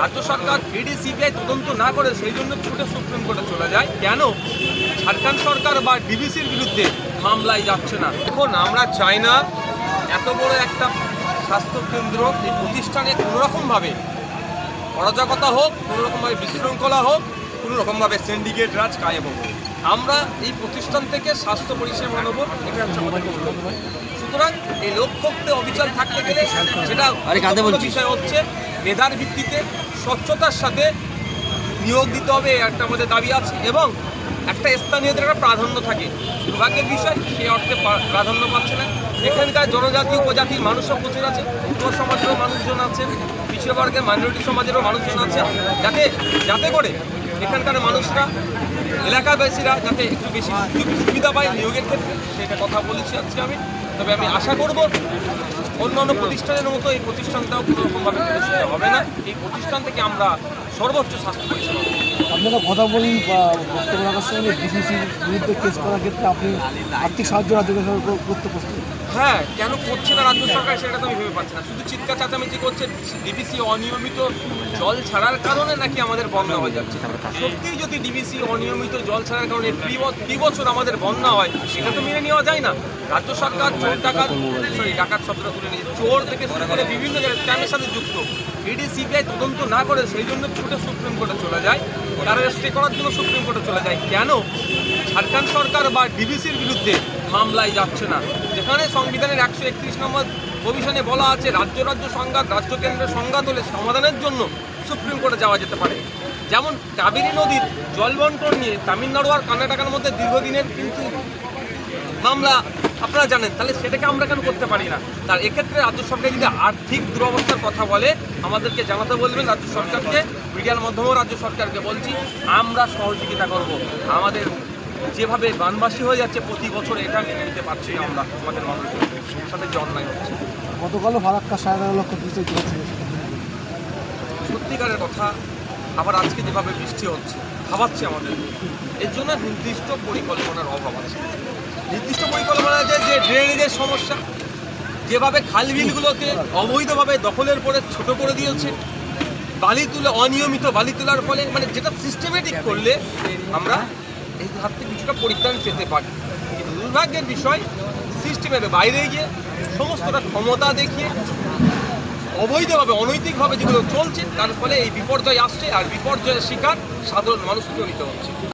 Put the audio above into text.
রাজ্য সরকার ED CBI তদন্ত না করে সেই জন্য ছুটে সুপ্রিম কোর্টে চলে যায়। কেন? ঝাড়খণ্ড সরকার বা ডিবিসির বিরুদ্ধে মামলায় যাচ্ছে না। এখন আমরা চাই না এত বড় একটা স্বাস্থ্য কেন্দ্র এই প্রতিষ্ঠানে কোনোরকমভাবে অরাজকতা হোক কোনোরকমভাবে বিশৃঙ্খলা হোক কোনোরকমভাবে সিন্ডিকেট রাজ কায়েম হোক। আমরা এই প্রতিষ্ঠান থেকে স্বাস্থ্য পরিষেবা নেব এটা হচ্ছে। সুতরাং এই লক্ষ্যতে অবিচার থাকতে গেলে সেটা বিষয় হচ্ছে মেধার ভিত্তিতে স্বচ্ছতার সাথে নিয়োগ দিতে হবে একটা আমাদের দাবি আছে এবং একটা স্থানীয়দের একটা প্রাধান্য থাকে। দুর্ভাগ্যের বিষয়, সেই অর্থে প্রাধান্য পাচ্ছে না। এখানকার জনজাতি, উপজাতির মানুষও প্রচুর আছে উত্তর সমাজেরও মানুষজন আছেন পিছিয়ে বর্গের মাইনরিটি সমাজেরও মানুষজন আছে। যাতে যাতে করে এখানকার মানুষরা, এলাকাবাসীরা যাতে একটু বেশি সুবিধা পায় নিয়োগের ক্ষেত্রে, সেটা কথা বলেছি আজকে আমি। তবে আমি আশা করব অন্যান্য প্রতিষ্ঠানের মতো এই প্রতিষ্ঠানটাও কোনোরকমভাবে হবে না এই প্রতিষ্ঠান থেকে আমরা সর্বোচ্চ স্বাস্থ্য পরিষেবা। আপনারা কথা বলেন বা বক্তব্য রাখার সঙ্গে ডিসিসির বিরুদ্ধে কেস করার ক্ষেত্রে আপনি আর্থিক সাহায্য রাজ্য সরকার করতে প্রস্তুত? হ্যাঁ কেন করছে না রাজ্য সরকার সেটা তো আমি ভেবে পাচ্ছি না। শুধু চিৎকার চাচামেচি করছে ডিবিসি অনিয়মিত জল ছাড়ার কারণে নাকি আমাদের বন্যা হয়ে যাচ্ছে? সত্যিই যদি ডিবিসি অনিয়মিত জল ছাড়ার কারণে ফ্রি বছর আমাদের বন্যা হয়, সেটা তো মেনে নেওয়া যায় না। রাজ্য সরকার চোর ডাকাত সরি ডাকাত শব্দটা তুলে নিয়েছে। চোর থেকে শুরু করে বিভিন্ন জায়গায় স্ক্যামের সাথে যুক্ত। ইডি সিবিআই তদন্ত না করে সেই জন্য ছুটে সুপ্রিম কোর্টে চলে যায়। তারা স্টে করার জন্য সুপ্রিম কোর্টে চলে যায়। কেন? ঝাড়খণ্ড সরকার বা ডিবিসির বিরুদ্ধে মামলায় যাচ্ছে না। যেখানে সংবিধানের একশো একত্রিশ নম্বর কমিশনে বলা আছে, রাজ্য রাজ্য সংঘাত, রাজ্য কেন্দ্রের সংঘাত হলে সমাধানের জন্য সুপ্রিম কোর্টে যাওয়া যেতে পারে। যেমন কাবেরী নদীর জল বন্টন নিয়ে তামিলনাড়ু আর কর্ণাটকের মধ্যে দীর্ঘদিনের কিন্তু মামলা আপনারা জানেন তাহলে সেটাকে আমরা কেন করতে পারি না? তার এক্ষেত্রে রাজ্য সরকার যদি আর্থিক দুরবস্থার কথা বলে আমাদেরকে জানাতে বলবেন রাজ্য সরকারকে মিডিয়ার মাধ্যমেও রাজ্য সরকারকে বলছি আমরা সহযোগিতা করব। আমাদের যেভাবে বানবাসী হয়ে যাচ্ছে প্রতি বছর এটা মেনে নিতে পারছি না আমরা আমাদের মানুষের সাথে যে অন্যায় হচ্ছে গতকালও ফারাক্কা সাড়ে তেরো লক্ষ কিছু সত্যিকারের কথা আবার আজকে যেভাবে বৃষ্টি হচ্ছে ভাবাচ্ছে আমাদের। এর জন্য নির্দিষ্ট পরিকল্পনার অভাব আছে। নির্দিষ্ট পরিকল্পনা যে ড্রেনেজের সমস্যা, যেভাবে খাল বিলগুলোকে অবৈধভাবে দখলের পরে ছোট করে দিয়েছে, বালি তুলে, অনিয়মিত বালি তোলার ফলে মানে যেটা সিস্টেমেটিক করলে আমরা এই হাত থেকে কিছুটা পরিত্রাণ পেতে পারি। কিন্তু দুর্ভাগ্যের বিষয় সিস্টেমের বাইরে গিয়ে সমস্তটা ক্ষমতা দেখিয়ে অবৈধভাবে, অনৈতিকভাবে যেগুলো চলছে, তার ফলে এই বিপর্যয় আসছে, আর বিপর্যয়ের শিকার সাধারণ মানুষকেও নিতে হচ্ছে।